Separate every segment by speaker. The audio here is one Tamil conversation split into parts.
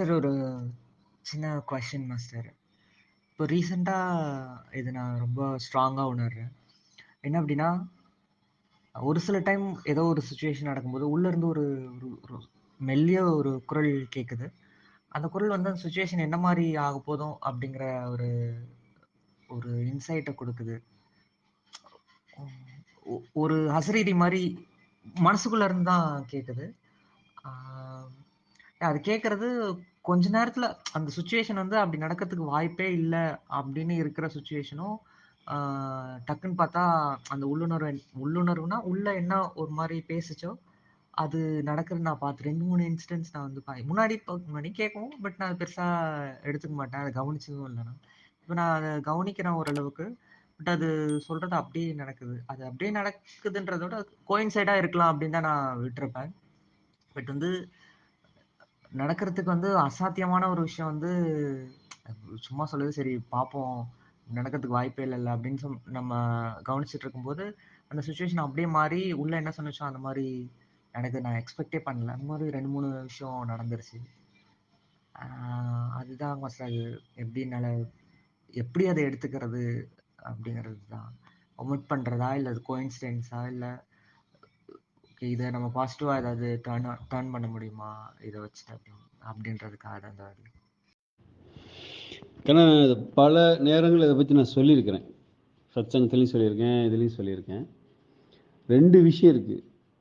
Speaker 1: சார் ஒரு சின்ன கொஷின் மாஸ்டர் இப்போ ரீசெண்டாக இது நான் ரொம்ப ஸ்ட்ராங்காக உணர்றேன். என்ன அப்படின்னா ஒரு சில டைம் ஏதோ ஒரு சுச்சுவேஷன் நடக்கும்போது உள்ளேருந்து ஒரு ஒரு மெல்லிய ஒரு குரல் கேட்குது அந்த குரல் வந்து அந்த சுச்சுவேஷன் என்ன மாதிரி ஆக போதும் அப்படிங்கிற ஒரு ஒரு இன்சைட்டை கொடுக்குது. ஒ- ஒரு ஹசரீதி மாதிரி மனசுக்குள்ள இருந்து தான் கேட்குது அது கேட்கறது கொஞ்ச நேரத்துல அந்த சுச்சுவேஷன் வந்து அப்படி நடக்கிறதுக்கு வாய்ப்பே இல்லை அப்படின்னு இருக்கிற சுச்சுவேஷனும் டக்குன்னு பார்த்தா அந்த உள்ளுணர்வு உள்ளுணர்வுனா உள்ள என்ன ஒரு மாதிரி பேசுச்சோ அது நடக்கிறது நான் பார்த்து ரெண்டு மூணு இன்சிடென்ட்ஸ் நான் வந்து பா முன்னாடி முன்னாடி கேட்கும் பட் நான் பெருசா எடுத்துக்க மாட்டேன். அதை கவனிச்சதும் இல்லை நான். இப்போ நான் அதை கவனிக்கிறேன் ஓரளவுக்கு. பட் அது சொல்றது அப்படியே நடக்குது. அது அப்படியே நடக்குதுன்றதோட கோயின்சைடா இருக்கலாம் அப்படின்னு தான் நான் விட்டுருப்பேன். பட் வந்து நடக்கிறதுக்கு வந்து அசாத்தியமான ஒரு விஷயம் வந்து சும்மா சொல்லுது சரி பார்ப்போம் நடக்கிறதுக்கு வாய்ப்பே இல்லைல்ல அப்படின்னு சொல் நம்ம கவனிச்சுட்டு இருக்கும்போது அந்த சுச்சுவேஷன் அப்படியே மாறி உள்ள என்ன சொன்னுச்சோ அந்த மாதிரி எனக்கு நான் எக்ஸ்பெக்டே பண்ணல. அந்த மாதிரி ரெண்டு மூணு விஷயம் நடந்துருச்சு. அதுதான் மசாஜ் அது எப்படி எப்படி அதை எடுத்துக்கிறது அப்படிங்கிறது தான் ஒமிட் பண்ணுறதா இல்லை அது கோயின்சிடென்ஸா இல்லை ஓகே இதை நம்ம பாசிட்டிவா ஏதாவது டேர்ன் டேர்ன் பண்ண முடியுமா? இதை வச்சுட்டு அப்படின்னு அப்படின்றதுக்காக தான் இந்த
Speaker 2: ஏன்னா பல நேரங்கள் இதை பற்றி நான் சொல்லியிருக்கிறேன். சத்சங்கத்துலேயும் சொல்லியிருக்கேன் இதுலேயும் சொல்லியிருக்கேன். ரெண்டு விஷயம் இருக்குது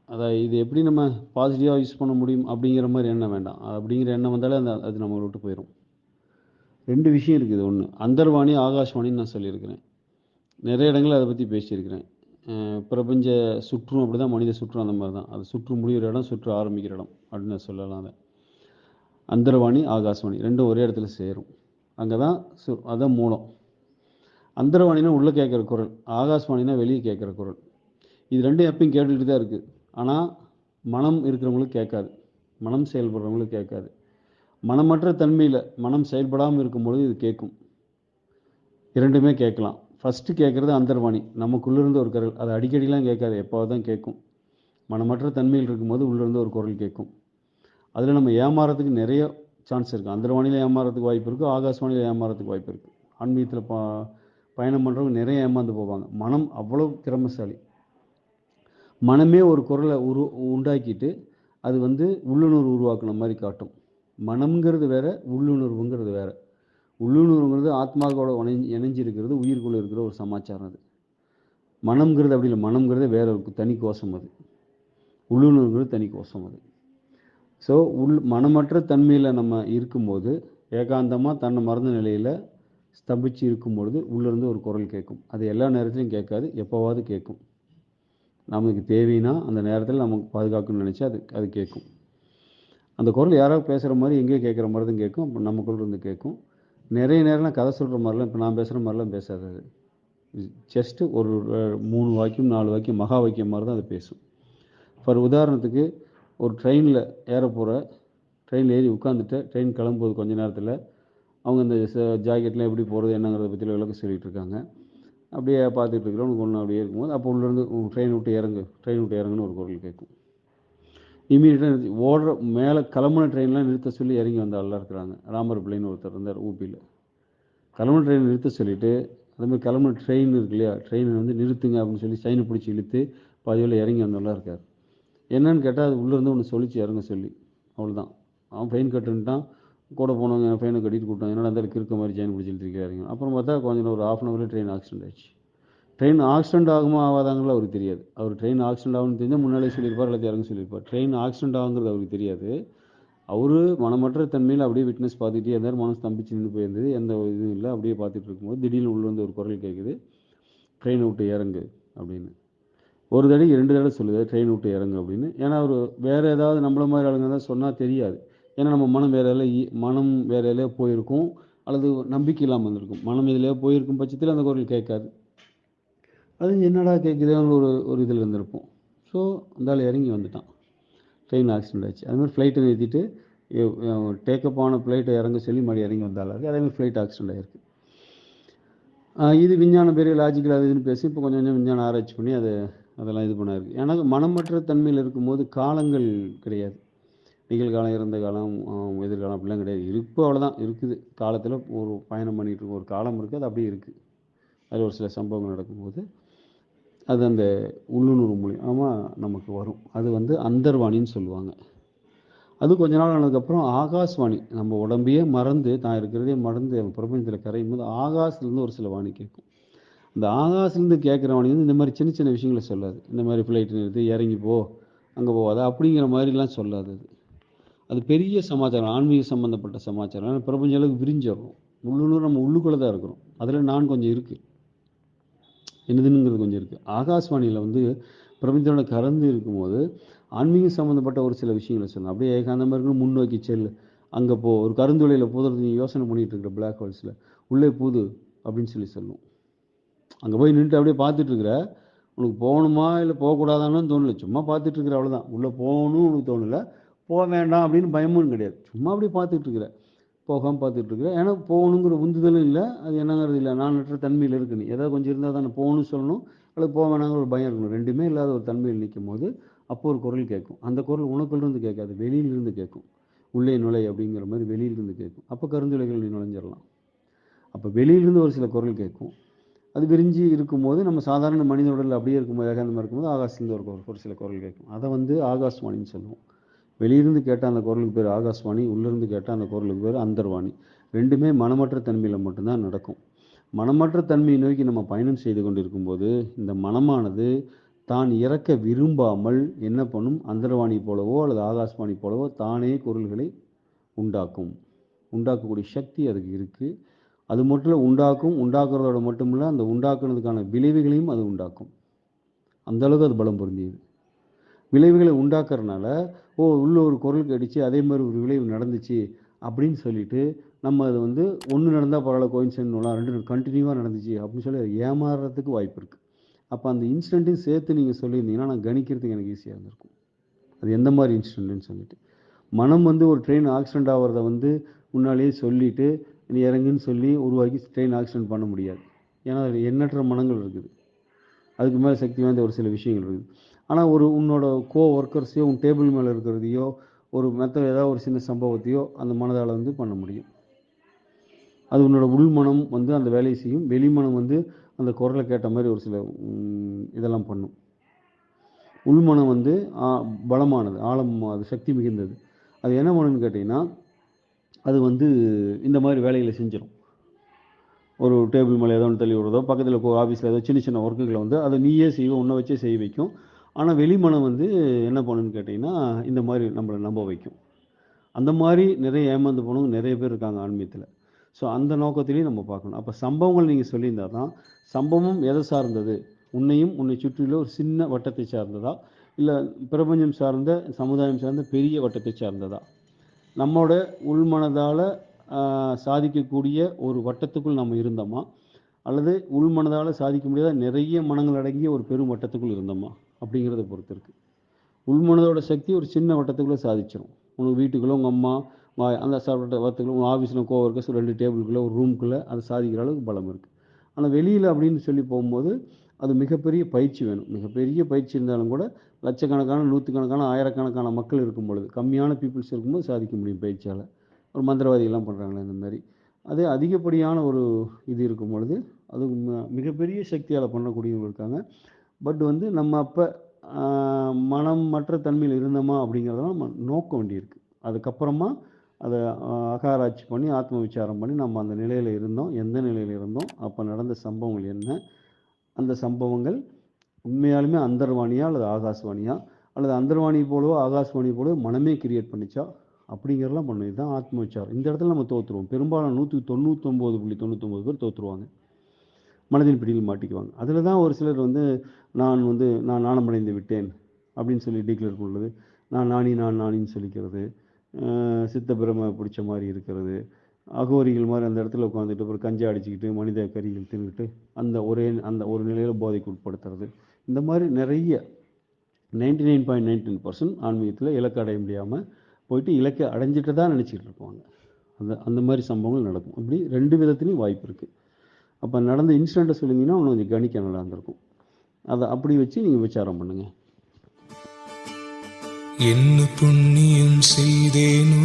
Speaker 2: அதை இது எப்படி நம்ம பாசிட்டிவாக யூஸ் பண்ண முடியும் அப்படிங்கிற மாதிரி எண்ணம் வேண்டாம். அப்படிங்கிற எண்ணம் வந்தாலே அந்த அது நம்ம விட்டு போயிடும் ரெண்டு விஷயம் இருக்குது ஒன்று அந்தர்வாணி ஆகாஷ்வாணின்னு நான் சொல்லியிருக்கிறேன். நிறைய இடங்கள் அதை பற்றி பேசியிருக்கிறேன். பிரபஞ்ச சுற்றும் அப்படி தான் மனித சுற்றும் அந்த மாதிரி தான் அது சுற்று முடிகிற இடம் சுற்று ஆரம்பிக்கிற இடம் அப்படின்னு சொல்லலாம் அதை. அந்தரவாணி ஆகாஷ்வாணி ரெண்டும் ஒரே இடத்துல சேரும். அங்கே தான் சு அதான் மூலம். அந்தரவாணினா உள்ளே கேட்குற குரல் ஆகாசவாணினா வெளியே கேட்குற குரல். இது ரெண்டும் எப்பயும் கேட்டுக்கிட்டு தான் இருக்குது ஆனால் மனம் இருக்கிறவங்களுக்கு கேட்காது. மனம் செயல்படுறவங்களுக்கு கேட்காது. மனமற்ற தன்மையில் மனம் செயல்படாமல் இருக்கும் பொழுது இது கேட்கும். இரண்டுமே கேட்கலாம். ஃபஸ்ட்டு கேட்குறது அந்தர்வாணி. நமக்குள்ளேருந்து ஒரு குரல். அது அடிக்கடிலாம் கேட்காது. எப்போது தான் கேட்கும். மனமற்ற தன்மையில் இருக்கும்போது உள்ளேருந்து ஒரு குரல் கேட்கும். அதில் நம்ம ஏமாறதுக்கு நிறைய சான்ஸ் இருக்குது அந்தர்வாணியில் ஏமாறதுக்கு வாய்ப்பு இருக்குது ஆகாஷ்வாணியில் ஏமாறதுக்கு வாய்ப்பு இருக்குது ஆன்மீகத்தில் பா பயணம் பண்ணுறவங்க நிறைய ஏமாந்து போவாங்க. மனம் அவ்வளோ திறமைசாலி. மனமே ஒரு குரலை உரு உண்டாக்கிட்டு அது வந்து உள்ளுணர்வு உருவாக்குன மாதிரி காட்டும். மனம்ங்கிறது வேற உள்ளுணர்வுங்கிறது வேறு. உள்ளுணர்வுங்கிறது ஆத்மாவோட இணைஞ்சு இணைஞ்சிருக்கிறது உயிர்க்குள்ளே இருக்கிற ஒரு சமாச்சாரம் அது. மனம்ங்கிறது அப்படி இல்லை. மனம்ங்கிறது வேற ஒரு தனி கோஷம் அது. உள்ளுணர்வுங்கிறது தனி கோஷம் அது. ஸோ உள் மனமற்ற தன்மையில் நம்ம இருக்கும்போது ஏகாந்தமாக தன்னை மறந்த நிலையில் ஸ்தபிச்சு இருக்கும்பொழுது உள்ளேருந்து ஒரு குரல் கேட்கும். அது எல்லா நேரத்துலையும் கேட்காது. எப்போவாவது கேட்கும். நமக்கு தேவைன்னா அந்த நேரத்தில் நமக்கு பாதுகாக்கணும்னு நினச்சா அது அது கேட்கும். அந்த குரல் யாராவது பேசுகிற மாதிரி எங்கேயோ கேட்குற மாதிரி தான் கேட்கும். அப்போ நமக்குள்ள இருந்து கேட்கும். நிறைய நேரம்லாம் கதை சொல்கிற மாதிரிலாம் இப்போ நான் பேசுகிற மாதிரிலாம் பேசாது அது ஜஸ்ட்டு ஒரு மூணு வாக்கியம் நாலு வாக்கியம் மகா வாக்கியம் மாதிரி தான் அது பேசும். ஃபார் உதாரணத்துக்கு ஒரு ட்ரெயினில் ஏற போகிற ட்ரெயினில் ஏறி உட்காந்துட்டு ட்ரெயின் கிளம்பும்போது கொஞ்ச நேரத்தில் அவங்க இந்த ஜாக்கெட்லாம் எப்படி போகிறது என்னங்கிறத பற்றி விளக்கம் சொல்லிகிட்டு இருக்காங்க. அப்படியே பார்த்துட்டு இருக்கிறோம் உனக்கு ஒன்று அப்படியே இருக்கும்போது அப்போ உள்ளேருந்து ட்ரெயின் விட்டு இறங்கு ட்ரெயின் விட்டு இறங்குன்னு ஒரு குரல் கேட்கும். இமீடியட்டாக ஓடுற மேலே கிளம்புன ட்ரெயின்லாம் நிறுத்த சொல்லி இறங்கி வந்த ஆள்லாம் இருக்கிறாங்க. ராமர் பிள்ளைன்னு ஒருத்தர் இருந்தார் ஊபியில் கிளம்புன ட்ரெயின் நிறுத்த சொல்லிட்டு அதேமாதிரி கிளம்புன ட்ரெயின் இருக்கு இல்லையா? ட்ரெயினை வந்து நிறுத்துங்க அப்படின்னு சொல்லி சைனை பிடிச்சி இழுத்து பாதியில் இறங்கி வந்தவெல்லாம் இருக்கார். என்னன்னு கேட்டால் அது உள்ளேருந்து ஒன்று சொல்லிச்சு இறங்க சொல்லி. அவ்வளோதான் அவன் ஃபைன் கட்டுன்ட்டான். கூட போனவங்க ஃபைனை கட்டிட்டு கூட்டான் என்னடா அந்த இருக்க மாதிரி செயின் பிடிச்சி இழுத்துருக்காருங்க அப்புறம் பார்த்தா கொஞ்சம் ஒரு ஆஃப் அன் ஹவரில் ட்ரெயின் ஆக்சிடென்ட் ஆயிடுச்சு. ட்ரெயின் ஆக்சிடென்ட் ஆகுமா ஆகாதாங்களோ அவருக்கு தெரியாது. அவர் ட்ரெயின் ஆக்சிடென்ட் ஆகும்னு தெரிஞ்சால் முன்னாலே சொல்லியிருப்பார் அல்லது இறங்க சொல்லியிருப்பார். ட்ரெயின் ஆக்சிடென்ட் ஆகுங்கிறது அவருக்கு தெரியாது. அவர் மனமற்ற தன்மையில் அப்படியே விட்னஸ் பார்த்துக்கிட்டே இருந்தார். மனம் ஸ்தம்பிச்சு நின்று போயிருந்தது. எந்த இதுவும் இல்லை. அப்படியே பார்த்துட்டு இருக்கும்போது திடீர்னு உள்ள வந்து ஒரு குரல் கேட்குது ட்ரெயினை விட்டு இறங்கு அப்படின்னு. ஒரு தடவை ரெண்டு தடவை சொல்லுது ட்ரெயின் விட்டு இறங்கு அப்படின்னு. ஏன்னா அவர் வேறு ஏதாவது நம்மள மாதிரி ஆளுங்க தான் சொன்னால் தெரியாது. ஏன்னா நம்ம மனம் வேறு எல்லாம் மனம் வேறு எல்லாம் போயிருக்கும். அல்லது நம்பிக்கை இல்லாமல் வந்திருக்கும். மனம் இதில் போயிருக்கும் பட்சத்தில் அந்த குரல் கேட்காது. அது என்னடா கேட்குதுன்னு ஒரு ஒரு இதில் இருந்திருப்போம். ஸோ அந்தால் இறங்கி வந்துட்டான். ட்ரெயின் ஆக்சிடெண்ட் ஆச்சு. அது மாதிரி ஃப்ளைட்டை நிறுத்திட்டு டேக்கப் ஆன ஃப்ளைட்டை இறங்க சொல்லி மறுபடியும் இறங்கி வந்தாலும் அதேமாதிரி ஃப்ளைட் ஆக்சிடெண்ட் ஆகிருக்கு இது விஞ்ஞானம் பெரிய லாஜிக்கல் அது இதுன்னு பேசி இப்போ கொஞ்சம் கொஞ்சம் விஞ்ஞானம் ஆராய்ச்சி பண்ணி அதை அதெல்லாம் இது பண்ணாருக்கு எனக்கு மனமற்ற தன்மையில் இருக்கும்போது காலங்கள் கிடையாது. நிகழ்காலம் இறந்த காலம் எதிர்காலம் அப்படிலாம் கிடையாது. இருப்பு அவ்வளோதான் இருக்குது. காலத்தில் ஒரு பயணம் பண்ணிகிட்டு இருக்கும் ஒரு காலம் இருக்குது அது அப்படியே இருக்குது அது ஒரு சில சம்பவங்கள் நடக்கும்போது அது அந்த உள்ளுணர்வு மூலியமாக நமக்கு வரும். அது வந்து அந்தர்வாணின்னு சொல்லுவாங்க. அது கொஞ்ச நாள் ஆனதுக்கப்புறம் ஆகாஷ்வாணி நம்ம உடம்பையே மறந்து தான் இருக்கிறதே மறந்து பிரபஞ்சத்தில் கரையும் போது ஆகாஷ்லேருந்து ஒரு சில வாணி கேட்கும். இந்த ஆகாஷ்லேருந்து கேட்குற வாணி வந்து இந்த மாதிரி சின்ன சின்ன விஷயங்களை சொல்லாது. இந்த மாதிரி ஃப்ளைட் நிறுத்து இறங்கி போ அங்கே போகாத அப்படிங்கிற மாதிரிலாம் சொல்லாது அது. அது பெரிய சமாச்சாரம் ஆன்மீக சம்மந்தப்பட்ட சமாச்சாரம். பிரபஞ்ச அளவுக்கு விரிஞ்சிடறோம் உள்ளுணர் நம்ம உள்ளுக்குள்ளே தான் இருக்கிறோம். அதில் நான் கொஞ்சம் இருக்குது என்னதுங்கிறது கொஞ்சம் இருக்குது ஆகாஷ்வாணியில் வந்து பிரபஞ்சத்தோட கலந்து இருக்கும்போது ஆன்மீகம் சம்மந்தப்பட்ட ஒரு சில விஷயங்களை சொன்னேன் அப்படியே ஏகாந்தமாக இருக்கணும் முன்னோக்கி செல்லு அங்கே போ ஒரு கருந்துளையில் போதுறது நீ யோசனை பண்ணிகிட்டு இருக்கிற பிளாக் ஹோல்ஸில் உள்ளே போது அப்படின்னு சொல்லி சொல்லும் அங்கே போய் நின்றுட்டு அப்படியே பார்த்துட்ருக்குற உனக்கு போகணுமா இல்லை போகக்கூடாதான்னு தோணல. சும்மா பார்த்துட்டு இருக்கிற அவ்வளோதான் உள்ளே போகணும்னு உனக்கு தோணலை. போக வேண்டாம் அப்படின்னு பயமும் கிடையாது. சும்மா அப்படியே பார்த்துட்ருக்குற போகாமல் பார்த்துட்டு ஏன்னா போகணுங்கிற உந்துதலும் இல்லை. அது என்னங்கிறது இல்லை. நான் நற்ற தன்மையில் இருக்கு நீ. ஏதாவது கொஞ்சம் இருந்தால் தானே போகணும்னு சொல்லணும். அல்லது போக வேணாங்கிற ஒரு பயம் இருக்கணும். ரெண்டுமே இல்லாத ஒரு தன்மையில் நிற்கும் போது அப்போ ஒரு குரல் கேட்கும். அந்த குரல் உனக்குள்ளிருந்து கேட்காது. வெளியிலிருந்து கேட்கும். உள்ளே நுழை அப்படிங்கிற மாதிரி வெளியிலிருந்து கேட்கும். அப்போ கருந்துளைகள் நீ நுழைஞ்சிடலாம். அப்போ வெளியிலிருந்து ஒரு சில குரல் கேட்கும். அது விரிஞ்சு இருக்கும்போது நம்ம சாதாரண மனித உடலில் அப்படியே இருக்கும்போது ஏகாந்தமாக இருக்கும்போது ஆகாஷ்லேருந்து ஒரு ஒரு சில குரல் கேட்கும். அதை வந்து ஆகாஷ்வாணின்னு சொல்லுவோம். வெளியிருந்து கேட்டால் அந்த குரலுக்கு பேர் ஆகாஷ்வாணி உள்ளிருந்து கேட்டால் அந்த குரலுக்கு பேர் அந்தர்வாணி. ரெண்டுமே மனமற்ற தன்மையில் மட்டும்தான் நடக்கும். மனமற்ற தன்மையை நோக்கி நம்ம பயணம் செய்து கொண்டிருக்கும் போது இந்த மனமானது தான் இறக்க விரும்பாமல் என்ன பண்ணும்? அந்தர்வாணி போலவோ அல்லது ஆகாஷ்வாணி போலவோ தானே குரல்களை உண்டாக்கும். உண்டாக்கக்கூடிய சக்தி அதுக்கு இருக்குது அது மட்டும் இல்லை உண்டாக்கும் உண்டாக்குறதோட மட்டும் இல்லை அந்த உண்டாக்குனதுக்கான விளைவுகளையும் அது உண்டாக்கும். அந்த அளவுக்கு அது பலம் பொருந்தியது. விளைவுகளை உண்டாக்குறதுனால ஓ உள்ள ஒரு குரல் கடிச்சு அதே மாதிரி ஒரு விளைவு நடந்துச்சு அப்படின்னு சொல்லிட்டு நம்ம அது வந்து ஒன்று நடந்தால் பரவாயில்ல கோயின்சன் ரெண்டு கண்டினியூவாக நடந்துச்சு அப்படின்னு சொல்லி அது ஏமாறுறதுக்கு வாய்ப்பு இருக்குது அப்போ அந்த இன்சிடென்ட்டையும் சேர்த்து நீங்கள் சொல்லியிருந்தீங்கன்னா நான் கணிக்கிறதுக்கு எனக்கு ஈஸியாக இருந்திருக்கும். அது எந்த மாதிரி இன்சிடென்ட்னு சொல்லிட்டு. மனம் வந்து ஒரு ட்ரெயின் ஆக்சிடென்ட் ஆகிறத வந்து முன்னாலேயே சொல்லிவிட்டு நீ இறங்குன்னு சொல்லி உருவாக்கி ட்ரெயின் ஆக்சிடென்ட் பண்ண முடியாது. ஏன்னா அதில் எண்ணற்ற மனங்கள் இருக்குது. அதுக்கு மேலே சக்தி வாய்ந்த ஒரு சில விஷயங்கள் இருக்குது. ஆனால் ஒரு உன்னோட கோ ஒர்க்கர்ஸையோ உன் டேபிள் மேலே இருக்கிறதையோ ஒரு மெத்த ஏதாவது ஒரு சின்ன சம்பவத்தையோ அந்த மனதால் வந்து பண்ண முடியும். அது உன்னோட உள்மனம் வந்து அந்த வேலையை செய்யும். வெளிமனம் வந்து அந்த குரலை கேட்ட மாதிரி ஒரு சில இதெல்லாம் பண்ணும். உள்மனம் வந்து ஆ, பலமானது ஆழம் அது சக்தி மிகுந்தது. அது என்ன பண்ணுன்னு கேட்டிங்கன்னா அது வந்து இந்த மாதிரி வேலைகளை செஞ்சிடும் ஒரு டேபிள் மேலே ஏதோ ஒன்று தள்ளி விடுறதோ பக்கத்தில் ஆஃபீஸில் ஏதோ சின்ன சின்ன ஒர்க்குகளை வந்து அதை நீயே செய்வோம் உன்னை வச்சே செய்ய வைக்கும். ஆனால் வெளிமனம் வந்து என்ன பண்ணுன்னு கேட்டிங்கன்னா இந்த மாதிரி நம்மளை நம்ப வைக்கும். அந்த மாதிரி நிறைய ஏமாந்து போனவங்க நிறைய பேர் இருக்காங்க ஆன்மீகத்தில். ஸோ அந்த நோக்கத்திலையும் நம்ம பார்க்கணும். அப்போ சம்பவங்கள் நீங்கள் சொல்லியிருந்தா தான் சம்பவம் எதை சார்ந்தது? உன்னையும் உன்னை சுற்றியுள்ள ஒரு சின்ன வட்டத்தை சார்ந்ததா? இல்லை பிரபஞ்சம் சார்ந்த சமுதாயம் சார்ந்த பெரிய வட்டத்தை சார்ந்ததா? நம்மோட உள்மனதால் சாதிக்கக்கூடிய ஒரு வட்டத்துக்குள் நம்ம இருந்தோமா? அல்லது உள்மனதால் சாதிக்க முடியாத நிறைய மனங்கள் அடங்கிய ஒரு பெரும் வட்டத்துக்குள் இருந்தோமா? அப்படிங்கிறத பொறுத்து இருக்கு. உள்மனதோட சக்தி ஒரு சின்ன வட்டத்துக்குள்ளே சாதிச்சிடும் உங்கள் வீட்டுக்குள்ளே உங்கள் அம்மா வா- அந்த சாப்பிட்ட வட்டத்துக்குள்ள உங்கள் ஆஃபீஸில் கோவர்க்கர்ஸ் ரெண்டு டேபிளுக்குள்ளே ஒரு ரூம்குள்ளே அதை சாதிக்கிற அளவுக்கு பலம் இருக்குது ஆனால் வெளியில் அப்படின்னு சொல்லி போகும்போது அது மிகப்பெரிய பயிற்சி வேணும். மிகப்பெரிய பயிற்சி இருந்தாலும் கூட லட்சக்கணக்கான நூற்றுக்கணக்கான ஆயிரக்கணக்கான மக்கள் இருக்கும் பொழுது கம்மியான பீப்புள்ஸ் இருக்கும்போது சாதிக்க முடியும் பயிற்சியால். ஒரு மந்திரவாதிகள்லாம் பண்ணுறாங்களே இந்த மாதிரி. அதே அதிகப்படியான ஒரு இது இருக்கும் பொழுது அது மிகப்பெரிய சக்தியால் பண்ணக்கூடியவங்க இருக்காங்க. பட் வந்து நம்ம அப்போ மனம் மற்ற தன்மையில் இருந்தோமா அப்படிங்கிறதெல்லாம் நம்ம நோக்க வேண்டியிருக்கு. அதுக்கப்புறமா அதை அகாராய்ச்சி பண்ணி ஆத்ம விசாரம் பண்ணி நம்ம அந்த நிலையில் இருந்தோம். எந்த நிலையில் இருந்தோம்? அப்போ நடந்த சம்பவங்கள் என்ன? அந்த சம்பவங்கள் உண்மையாலுமே அந்தர்வாணியா அல்லது ஆகாஷ்வாணியா? அல்லது அந்தர்வாணி போலவோ ஆகாஷ்வாணி போலவோ மனமே கிரியேட் பண்ணிச்சா? அப்படிங்கிறதெல்லாம் பண்ணும் இதுதான் ஆத்ம விசாரம் இந்த இடத்துல நம்ம தோற்றுருவோம் பெரும்பாலும் நூற்றி தொண்ணூத்தொம்பது புள்ளி தொண்ணூத்தொம்பது பேர் தோற்றுருவாங்க மனதின் பிடியில் மாட்டிக்குவாங்க. அதில் தான் ஒரு சிலர் வந்து நான் வந்து நான் நாணமடைந்து விட்டேன் அப்படின்னு சொல்லி டிக்ளேர் பண்ணுறது நான் நாணி நான் நாணின்னு சொல்லிக்கிறது. சித்த பிரம பிடிச்ச மாதிரி இருக்கிறது. அகோரிகள் மாதிரி அந்த இடத்துல உட்காந்துட்டு அப்புறம் கஞ்சி அடிச்சுக்கிட்டு மனித கறிகள் தின்னுட்டு அந்த ஒரே அந்த ஒரு நிலையில் போதைக்கு உட்படுத்துறது. இந்த மாதிரி நிறைய ninety nine point nineteen percent ஆன்மீகத்தில் இலக்கு அடைய முடியாமல் போயிட்டு இலக்கை அடைஞ்சிட்டு தான் நினச்சிக்கிட்டு இருப்பாங்க. அந்த அந்த மாதிரி சம்பவங்கள் நடக்கும். அப்படி ரெண்டு விதத்துலேயும் வாய்ப்பு இருக்குது அப்போ நடந்த இன்சிடெண்ட்டை சொல்லியிருந்தீங்கன்னா இன்னும் கொஞ்சம் கணிக்க நல்லா இருந்திருக்கும். அதை அப்படி வச்சு நீங்கள் விசாரம் பண்ணுங்கள்
Speaker 3: என்ன புண்ணியம் செய்தேனோ